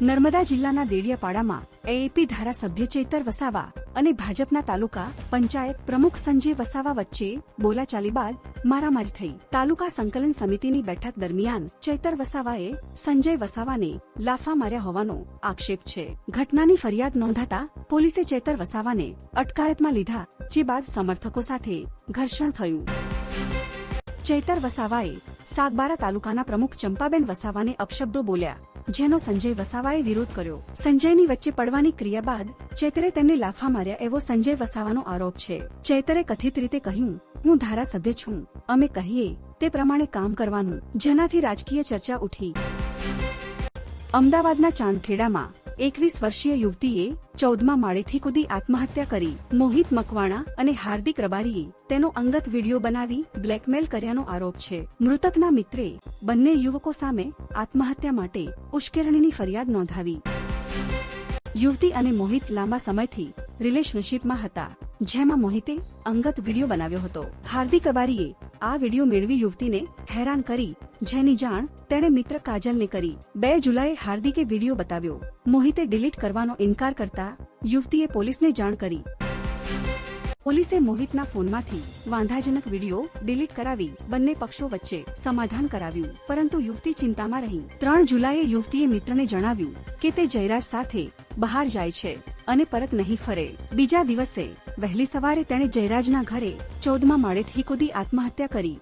નર્મદા જિલ્લાના દેડિયાપાડામાં એએપી ધારાસભ્ય ચેતર વસાવા અને ભાજપના તાલુકા પંચાયત પ્રમુખ સંજય વસાવા વચ્ચે બોલાચાલી બાદ મારામારી થઈ. તાલુકા સંકલન સમિતિની બેઠક દરમિયાન ચૈતર વસાવાએ સંજય વસાવાને લાફા માર્યા હોવાનો આક્ષેપ છે. ઘટનાની ફરિયાદ નોંધાતા પોલીસે ચેતર વસાવાને અટકાયતમાં લીધા, જે બાદ સમર્થકો સાથે ઘર્ષણ થયું. ચૈતર વસાવાએ સાગબારા તાલુકાના પ્રમુખ ચંપાબેન વસાવાને અપશબ્દો બોલ્યા. જેનો સંજય વસાવાએ વિરોધ કર્યો. સંજયની વચ્ચે પડવાની ક્રિયા બાદ ચૈતરે તેમને લાફા માર્યા એવો સંજય વસાવાનો આરોપ છે. ચૈતરે કથિત રીતે કહ્યું, હું ધારાસભ્ય છું. અમે કહીએ, તે પ્રમાણે કામ કરવાનું. જેનાથી રાજકીય ચર્ચા ઉઠી. અમદાવાદના ચાંદખેડામાં એકવીસ વર્ષીય યુવતીએ ચૌદમા માળેથી કૂદી આત્મહત્યા કરી. મોહિત મકવાણા અને હાર્દિક રબારીએ તેનો અંગત વીડિયો બનાવી બ્લેકમેલ કર્યાનો આરોપ છે. મૃતકના મિત્રે બંને યુવકો સામે આત્મહત્યા માટે ઉશ્કેરણીની ફરિયાદ નોંધાવી. યુવતી અને મોહિત લાંબા સમયથી રિલેશનશીપમાં હતા, જેમાં મોહિતે અંગત વીડિયો બનાવ્યો હતો. હાર્દિક રબારીએ આ વીડિયો મેળવી યુવતીને હેરાન કરી, જેની જાણ તેણે મિત્ર કાજલને કરી. બે જુલાઈએ હાર્દિકે વીડિયો બતાવ્યો. મોહિતે ડિલીટ કરવાનો ઇનકાર કરતા યુવતીએ પોલીસને જાણ કરી. પોલીસે મોહિતના ફોનમાંથી વાંધાજનક વીડિયો ડિલીટ કરાવી બંને પક્ષો વચ્ચે સમાધાન કરાવ્યું, પરંતુ યુવતી ચિંતામાં રહી. ત્રણ જુલાઈએ યુવતીએ મિત્રને જણાવ્યું કે તે જયરાજ સાથે બહાર જાય છે. અને પરત નહીં ફરે. બીજા દિવસે વહેલી સવારે તેણે જયરાજના ઘરે ચૌદમા માળેથી કૂદી આત્મહત્યા કરી.